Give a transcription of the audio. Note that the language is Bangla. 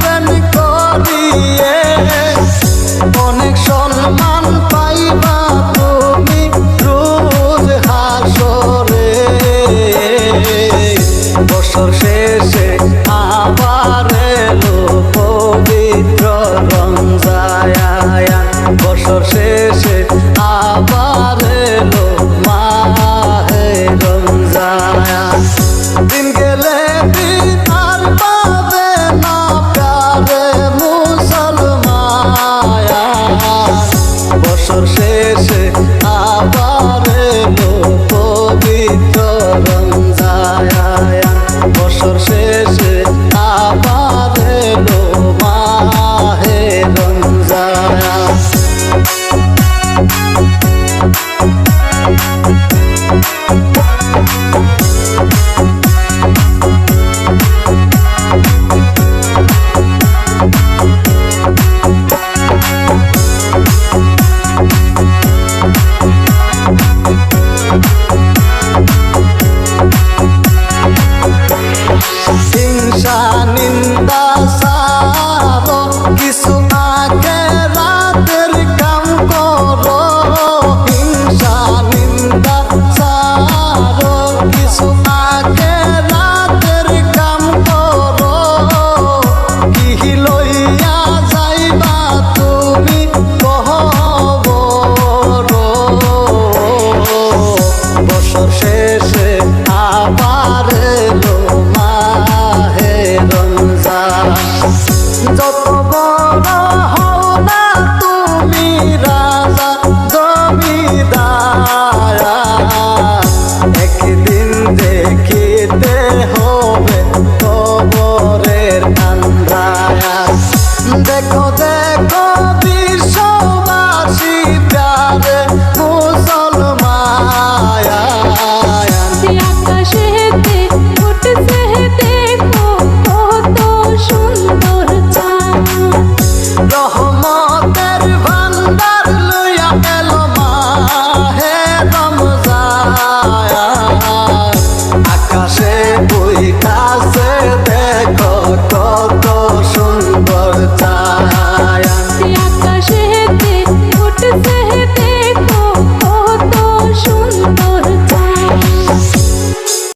প্রেম করিয়ে অনেক সম্মান পাইবা তুমি রোজ হাসরে। বছর শেষে আবার এলো পবিত্র রমজায়া বছর শেষে আবার শেষে আবার